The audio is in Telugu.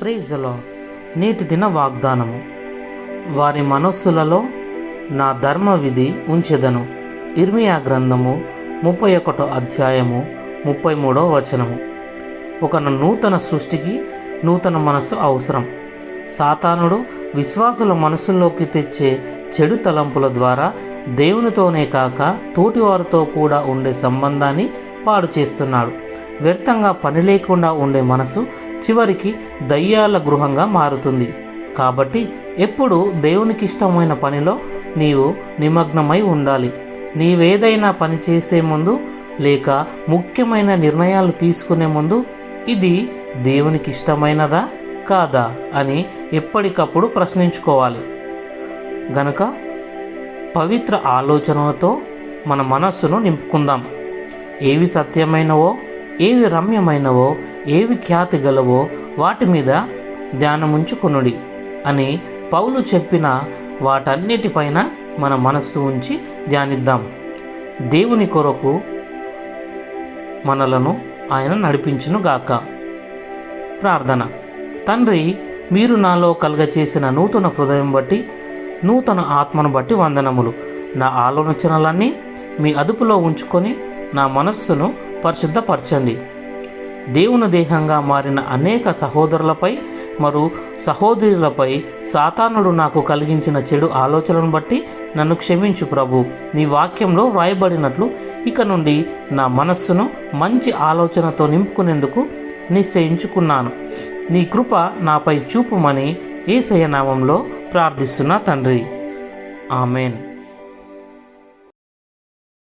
ప్రైజ్లో నేటి దిన వాగ్దానము. వారి మనస్సులలో నా ధర్మ విధి ఉంచెదను. ఇర్మియా గ్రంథము ముప్పై ఒకటో అధ్యాయము ముప్పై మూడో వచనము. ఒక నూతన సృష్టికి నూతన మనస్సు అవసరం. సాతానుడు విశ్వాసుల మనసుల్లోకి తెచ్చే చెడు తలంపుల ద్వారా దేవునితోనే కాక తోటివారితో కూడా ఉండే సంబంధాన్ని పాడు చేస్తున్నాడు. వ్యర్థంగా పని లేకుండా ఉండే మనసు చివరికి దయ్యాల గృహంగా మారుతుంది. కాబట్టి ఎప్పుడు దేవునికి ఇష్టమైన పనిలో నీవు నిమగ్నమై ఉండాలి. నీవేదైనా పని చేసే ముందు లేక ముఖ్యమైన నిర్ణయాలు తీసుకునే ముందు ఇది దేవునికి ఇష్టమైనదా కాదా అని ఎప్పటికప్పుడు ప్రశ్నించుకోవాలి. గనక పవిత్ర ఆలోచనలతో మన మనస్సును నింపుకుందాం. ఏవి సత్యమైనవో ఏవి రమ్యమైనవో ఏవి ఖ్యాతి గలవో వాటి మీద ధ్యానముంచుకునుడి అని పౌలు చెప్పిన వాటన్నిటిపైన మన మనస్సు ఉంచి ధ్యానిద్దాం. దేవుని కొరకు మనలను ఆయన నడిపించునుగాక ప్రార్థన. తండ్రి మీరు నాలో కలుగచేసిన నూతన హృదయం బట్టి నూతన ఆత్మను బట్టి వందనములు. నా ఆలోచనలన్నీ మీ అదుపులో ఉంచుకొని నా మనస్సును పరిశుద్ధపరచండి. దేవుని దేహంగా మారిన అనేక సహోదరులపై మరియు సహోదరులపై సాతానుడు నాకు కలిగించిన చెడు ఆలోచనను బట్టి నన్ను క్షమించు ప్రభు. నీ వాక్యంలో వ్రాయబడినట్లు ఇక నుండి నా మనస్సును మంచి ఆలోచనతో నింపుకునేందుకు నిశ్చయించుకున్నాను. నీ కృప నాపై చూపుమని ఏసయ నామంలో ప్రార్థిస్తున్నా తండ్రి. ఆమెన్.